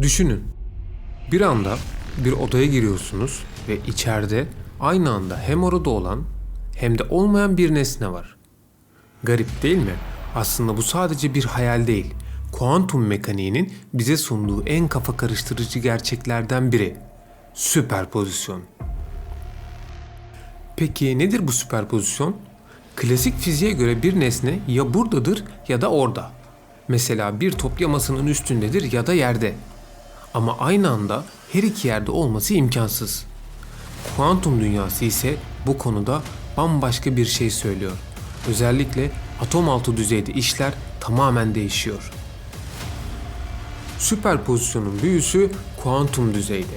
Düşünün. Bir anda bir odaya giriyorsunuz ve içeride aynı anda hem orada olan hem de olmayan bir nesne var. Garip değil mi? Aslında bu sadece bir hayal değil. Kuantum mekaniğinin bize sunduğu en kafa karıştırıcı gerçeklerden biri. Süperpozisyon. Peki nedir bu süperpozisyon? Klasik fiziğe göre bir nesne ya buradadır ya da orada. Mesela bir top ya masanın üstündedir ya da yerde. Ama aynı anda her iki yerde olması imkansız. Kuantum dünyası ise bu konuda bambaşka bir şey söylüyor. Özellikle atom altı düzeyde işler tamamen değişiyor. Süperpozisyonun büyüsü kuantum düzeyde.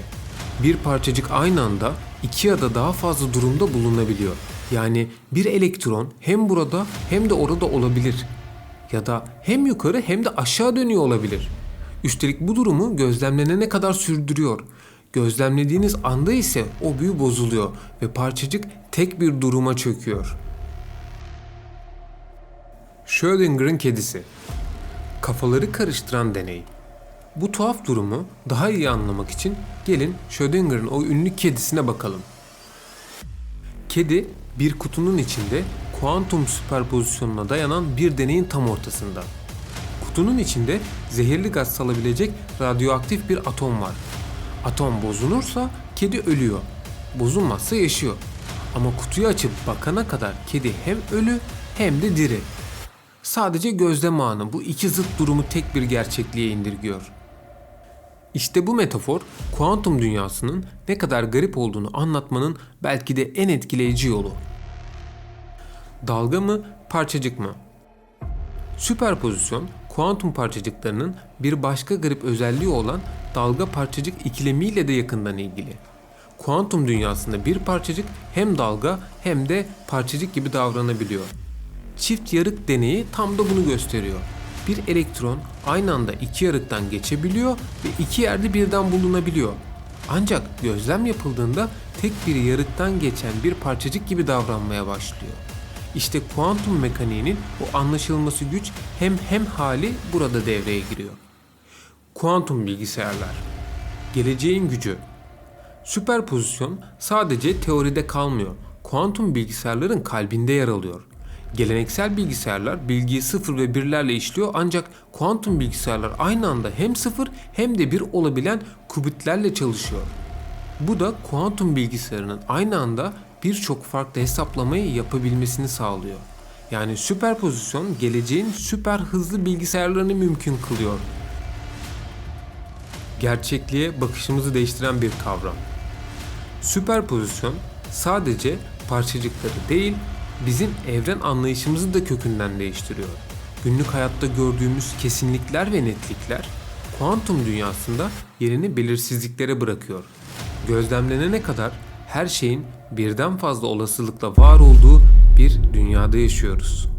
Bir parçacık aynı anda iki ya da daha fazla durumda bulunabiliyor. Yani bir elektron hem burada hem de orada olabilir. Ya da hem yukarı hem de aşağı dönüyor olabilir. Üstelik bu durumu gözlemlenene kadar sürdürüyor. Gözlemlediğiniz anda ise o büyü bozuluyor ve parçacık tek bir duruma çöküyor. Schrödinger'in kedisi. Kafaları karıştıran deney. Bu tuhaf durumu daha iyi anlamak için gelin Schrödinger'in o ünlü kedisine bakalım. Kedi bir kutunun içinde kuantum süperpozisyonuna dayanan bir deneyin tam ortasında. Kutunun içinde zehirli gaz salabilecek radyoaktif bir atom var. Atom bozulursa kedi ölüyor. Bozulmazsa yaşıyor. Ama kutuyu açıp bakana kadar kedi hem ölü hem de diri. Sadece gözlem anı bu iki zıt durumu tek bir gerçekliğe indirgiyor. İşte bu metafor kuantum dünyasının ne kadar garip olduğunu anlatmanın belki de en etkileyici yolu. Dalga mı, parçacık mı? Süperpozisyon, kuantum parçacıklarının bir başka garip özelliği olan dalga parçacık ikilemiyle de yakından ilgili. Kuantum dünyasında bir parçacık hem dalga hem de parçacık gibi davranabiliyor. Çift yarık deneyi tam da bunu gösteriyor. Bir elektron aynı anda iki yarıktan geçebiliyor ve iki yerde birden bulunabiliyor. Ancak gözlem yapıldığında tek bir yarıktan geçen bir parçacık gibi davranmaya başlıyor. İşte kuantum mekaniğinin o anlaşılması güç hem hem hali burada devreye giriyor. Kuantum bilgisayarlar. Geleceğin gücü. Süperpozisyon sadece teoride kalmıyor. Kuantum bilgisayarların kalbinde yer alıyor. Geleneksel bilgisayarlar bilgiyi sıfır ve birlerle işliyor ancak kuantum bilgisayarlar aynı anda hem sıfır hem de bir olabilen kubitlerle çalışıyor. Bu da kuantum bilgisayarının aynı anda birçok farklı hesaplamayı yapabilmesini sağlıyor. Yani süperpozisyon geleceğin süper hızlı bilgisayarlarını mümkün kılıyor. Gerçekliğe bakışımızı değiştiren bir kavram. Süperpozisyon sadece parçacıkları değil, bizim evren anlayışımızı da kökünden değiştiriyor. Günlük hayatta gördüğümüz kesinlikler ve netlikler kuantum dünyasında yerini belirsizliklere bırakıyor. Gözlemlenene kadar her şeyin birden fazla olasılıkla var olduğu bir dünyada yaşıyoruz.